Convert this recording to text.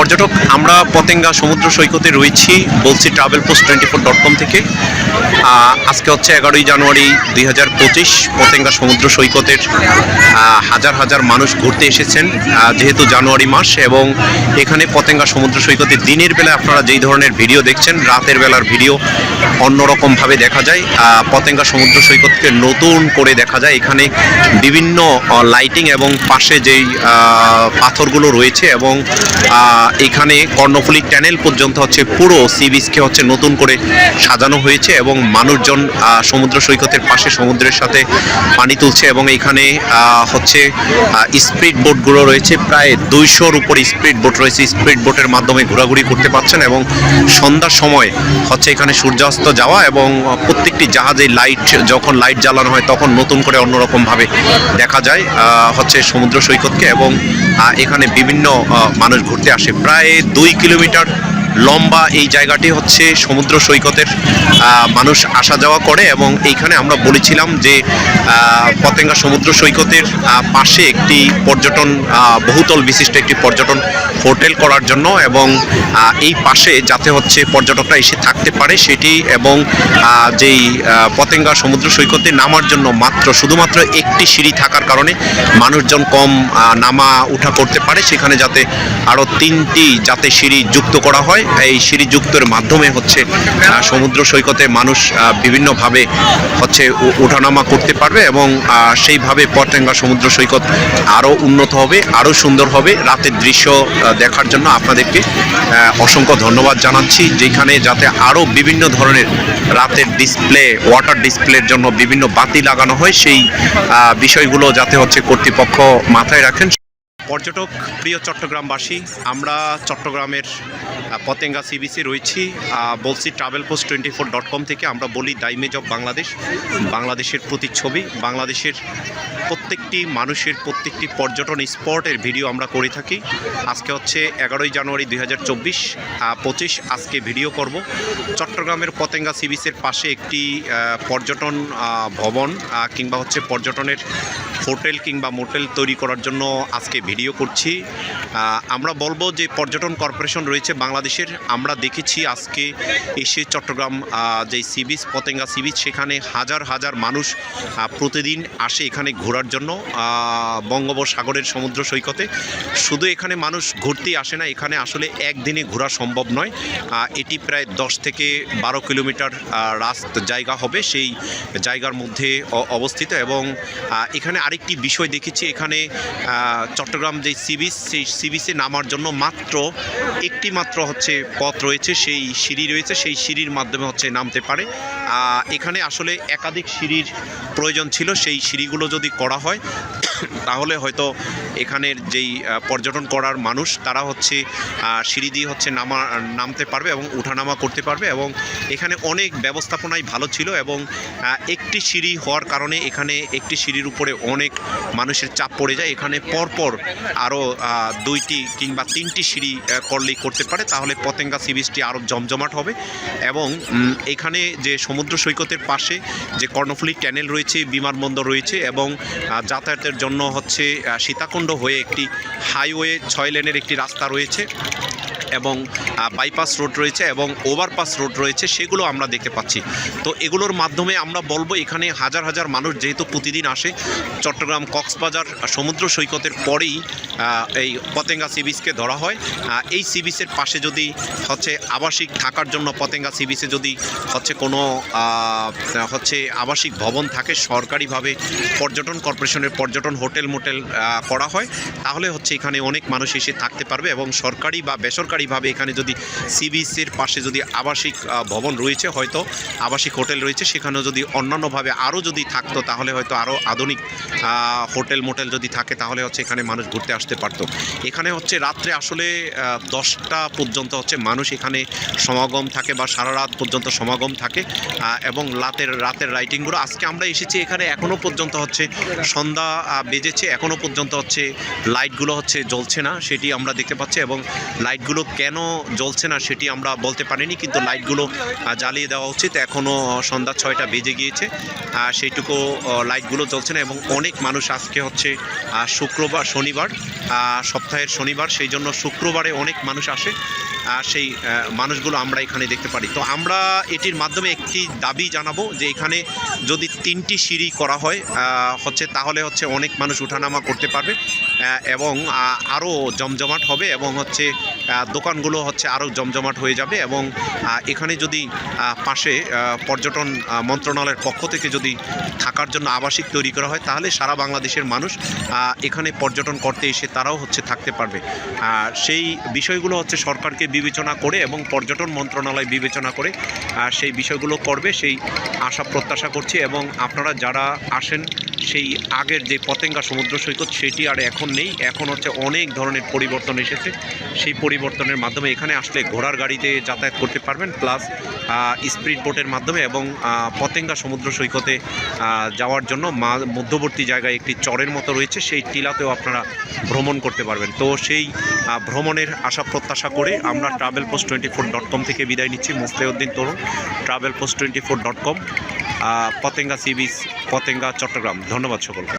পর্যটক, আমরা পতেঙ্গা সমুদ্র সৈকতে রয়েছি, বলছি travel post twenty four dot com থেকে আজকে হচ্ছে এগারোই জানুয়ারি দুই হাজার পঁচিশ, পতেঙ্গা সমুদ্র সৈকতের হাজার হাজার মানুষ ঘুরতে এসেছেন যেহেতু জানুয়ারি মাস এবং এখানে পতেঙ্গা সমুদ্র সৈকতে দিনের বেলা আপনারা যেই ধরনের ভিডিও দেখছেন, রাতের বেলার ভিডিও অন্যরকমভাবে দেখা যায়। পতেঙ্গা সমুদ্র সৈকতকে নতুন করে দেখা যায়। এখানে বিভিন্ন লাইটিং এবং পাশে যেই পাথরগুলো রয়েছে এবং এখানে কর্ণফুলী ট্যানেল পর্যন্ত হচ্ছে পুরো সি বিচকে হচ্ছে নতুন করে সাজানো হয়েছে এবং মানুষজন সমুদ্র সৈকতের পাশে সমুদ্রের সাথে পানি তুলছে এবং এখানে হচ্ছে স্পিড বোটগুলো রয়েছে। প্রায় দুইশোর উপর স্পিড বোট রয়েছে। স্পিড বোটের মাধ্যমে ঘোরাঘুরি করতে পারছেন এবং সন্ধ্যার সময় হচ্ছে এখানে সূর্যাস্ত যাওয়া এবং প্রত্যেকটি জাহাজে লাইট যখন লাইট জ্বালানো হয় তখন নতুন করে অন্যরকমভাবে দেখা যায় হচ্ছে সমুদ্র সৈকতকে এবং এখানে বিভিন্ন মানুষ ঘুরতে আসে। প্রায় দুই কিলোমিটার লম্বা এই জায়গাটি হচ্ছে সমুদ্র সৈকতের মানুষ আসা যাওয়া করে এবং এইখানে আমরা বলেছিলাম যে পতেঙ্গা সমুদ্র সৈকতের পাশে একটি পর্যটন বহুতল বিশিষ্ট একটি পর্যটন হোটেল করার জন্য এবং এই পাশে যাতে হচ্ছে পর্যটকরা এসে থাকতে পারে সেটি এবং যেই পতেঙ্গা সমুদ্র সৈকতে নামার জন্য মাত্র শুধুমাত্র একটি সিঁড়ি থাকার কারণে মানুষজন কম নামা উঠা করতে পারে। সেখানে যাতে আরও তিনটি যাতে সিঁড়ি যুক্ত করা হয় এই সিঁড়ি যুক্তের মাধ্যমে হচ্ছে সমুদ্র সৈকতে মানুষ বিভিন্নভাবে হচ্ছে ওঠানামা করতে পারবে এবং সেইভাবে পতেঙ্গা সমুদ্র সৈকত আরও উন্নত হবে, আরও সুন্দর হবে। রাতের দৃশ্য দেখার জন্য আপনাদেরকে অসংখ্য ধন্যবাদ জানাচ্ছি, যেখানে যাতে আরও বিভিন্ন ধরনের রাতের ডিসপ্লে, ওয়াটার ডিসপ্লের জন্য বিভিন্ন বাতি লাগানো হয়, সেই বিষয়গুলো যাতে হচ্ছে কর্তৃপক্ষ মাথায় রাখেন। পর্যটক, প্রিয় চট্টগ্রামবাসী, আমরা চট্টগ্রামের পতেঙ্গা সিবিসি রয়েছি। বলছি travel post twenty four dot com থেকে আমরা বলি ডাইমেজ অফ বাংলাদেশ বাংলাদেশের প্রতিচ্ছবি, বাংলাদেশের প্রত্যেকটি মানুষের, প্রত্যেকটি পর্যটন স্পটের ভিডিও আমরা করে থাকি। আজকে হচ্ছে এগারোই জানুয়ারি দুই হাজার চব্বিশ পঁচিশ, আজকে ভিডিও করব। চট্টগ্রামের পতেঙ্গা সিবিসের পাশে একটি পর্যটন ভবন কিংবা হচ্ছে পর্যটনের হোটেল কিংবা মোটেল তৈরি করার জন্য আজকে ভিডিও করছি। আমরা বলব যে পর্যটন কর্পোরেশন রয়েছে বাংলাদেশের। আমরা দেখেছি আজকে এসে চট্টগ্রাম যে sea beach Patenga sea beach সেখানে হাজার হাজার মানুষ প্রতিদিন আসে এখানে ঘোরার জন্য বঙ্গোপসাগরের সমুদ্র সৈকতে। শুধু এখানে মানুষ ঘুরতেই আসে না এখানে আসলে একদিনে ঘোরা সম্ভব নয়। এটি প্রায় দশ থেকে বারো কিলোমিটার রাস্ত জায়গা হবে সেই জায়গার মধ্যে অবস্থিত এবং এখানে আরেকটি বিষয় দেখেছি। এখানে আহ, চট্টগ্রাম যে সিবিস, সেই সিবিসে নামার জন্য মাত্র একটি মাত্র হচ্ছে পথ রয়েছে, সেই সিঁড়ি রয়েছে, সেই সিঁড়ির মাধ্যমে হচ্ছে নামতে পারে। এখানে আসলে একাধিক সিঁড়ির প্রয়োজন ছিল, সেই সিঁড়িগুলো যদি করা হয় তাহলে হয়তো এখানের যেই পর্যটন করার মানুষ, তারা হচ্ছে সিঁড়ি দিয়ে হচ্ছে নামা, নামতে পারবে এবং উঠানামা করতে পারবে এবং এখানে অনেক ব্যবস্থাপনাই ভালো ছিল এবং একটি সিঁড়ি হওয়ার কারণে এখানে একটি সিঁড়ির উপরে অনেক মানুষের চাপ পড়ে যায়। এখানে পরপর আরও দুইটি কিংবা তিনটি সিঁড়ি করলেই করতে পারে। তাহলে পতেঙ্গা সি বিচটি আরও জমজমাট হবে এবং এখানে যে সমুদ্র সৈকতের পাশে যে কর্ণফুলী ট্যানেল রয়েছে, বিমানবন্দর রয়েছে এবং যাতায়াতের জন্য হচ্ছে আহ, সীতাকুণ্ড হয়ে একটি হাইওয়ে ছয় লেনের একটি রাস্তা রয়েছে। এবং বাইপাস রোড রয়েছে এবং ওভারপাস রোড রয়েছে, সেগুলো আমরা দেখতে পাচ্ছি। তো এগুলোর মাধ্যমে আমরা বলব, এখানে হাজার হাজার মানুষ যেহেতু প্রতিদিন আসে, চট্টগ্রাম কক্সবাজার সমুদ্র সৈকতের পরেই এই পতেঙ্গা সি বিচকে ধরা হয়। এই সি বিচের পাশে যদি হচ্ছে আবাসিক থাকার জন্য পতেঙ্গা সি বিচে যদি হচ্ছে কোনো হচ্ছে আবাসিক ভবন থাকে, সরকারিভাবে পর্যটন কর্পোরেশনের পর্যটন হোটেল মোটেল করা হয়, তাহলে হচ্ছে এখানে অনেক মানুষ এসে থাকতে পারবে এবং সরকারি বা বেসরকারিভাবে এখানে যদি সি বিচের পাশে যদি আবাসিক ভবন রয়েছে, হয়তো আবাসিক হোটেল রয়েছে, সেখানেও যদি অন্যান্যভাবে আরও যদি থাকতো, তাহলে হয়তো আরও আধুনিক হোটেল মোটেল যদি থাকে, তাহলে হচ্ছে এখানে মানুষ ঘুরতে আসতে পারতো। এখানে হচ্ছে রাত্রে আসলে দশটা পর্যন্ত হচ্ছে মানুষ এখানে সমাগম থাকে বা সারা রাত পর্যন্ত সমাগম থাকে এবং রাতের রাতের রাইটিংগুলো আজকে আমরা এসেছি এখানে এখনও পর্যন্ত হচ্ছে সন্ধ্যা বেজেছে এখনও পর্যন্ত হচ্ছে লাইটগুলো হচ্ছে জ্বলছে না, সেটি আমরা দেখতে পাচ্ছি এবং লাইটগুলো কেন জ্বলছে না সেটি আমরা বলতে পারিনি কিন্তু লাইটগুলো জ্বালিয়ে দেওয়া উচিত। এখনও সন্ধ্যা ছয়টা বেজে গিয়েছে আহ, সেইটুকু লাইটগুলো জ্বলছে না এবং অনেক মানুষ আজকে হচ্ছে শুক্রবার শনিবার সপ্তাহের শনিবার সেই জন্য শুক্রবারে অনেক মানুষ আসে আর সেই মানুষগুলো আমরা এখানে দেখতে পারি। তো আমরা এটির মাধ্যমে একটি দাবি জানাব যে এখানে যদি তিনটি সিঁড়ি করা হয় হচ্ছে তাহলে হচ্ছে অনেক মানুষ উঠানামা করতে পারবে এবং আরও জমজমাট হবে এবং হচ্ছে দোকানগুলো হচ্ছে আরও জমজমাট হয়ে যাবে এবং এখানে যদি পাশে পর্যটন মন্ত্রণালয়ের পক্ষ থেকে যদি থাকার জন্য আবাসিক তৈরি করা হয়, তাহলে সারা বাংলাদেশের মানুষ এখানে পর্যটন করতে এসে তারাও হচ্ছে থাকতে পারবে। সেই বিষয়গুলো হচ্ছে সরকারকে বিবেচনা করে এবং পর্যটন মন্ত্রণালয় বিবেচনা করে সেই বিষয়গুলো করবে, সেই আশা প্রত্যাশা করছি এবং আপনারা যারা আসেন, সেই আগের যে পতেঙ্গা সমুদ্র সৈকত, সেটি আর এখন নেই। এখন হচ্ছে অনেক ধরনের পরিবর্তন এসেছে। সেই পরিবর্তনের মাধ্যমে এখানে আসলে ঘোড়ার গাড়িতে যাতায়াত করতে পারবেন, প্লাস স্পিড বোটের মাধ্যমে এবং পতেঙ্গা সমুদ্র সৈকতে যাওয়ার জন্য মধ্যবর্তী জায়গায় একটি চরের মতো রয়েছে, সেই টিলাতেও আপনারা ভ্রমণ করতে পারবেন। তো সেই ভ্রমণের আশা প্রত্যাশা করে আমরা travel post twenty four dot com থেকে বিদায় নিচ্ছি। Mustauddin Tarun travel post twenty four dot com Patenga sea beach, Patenga, Chittagong. ধন্যবাদ সকলকে।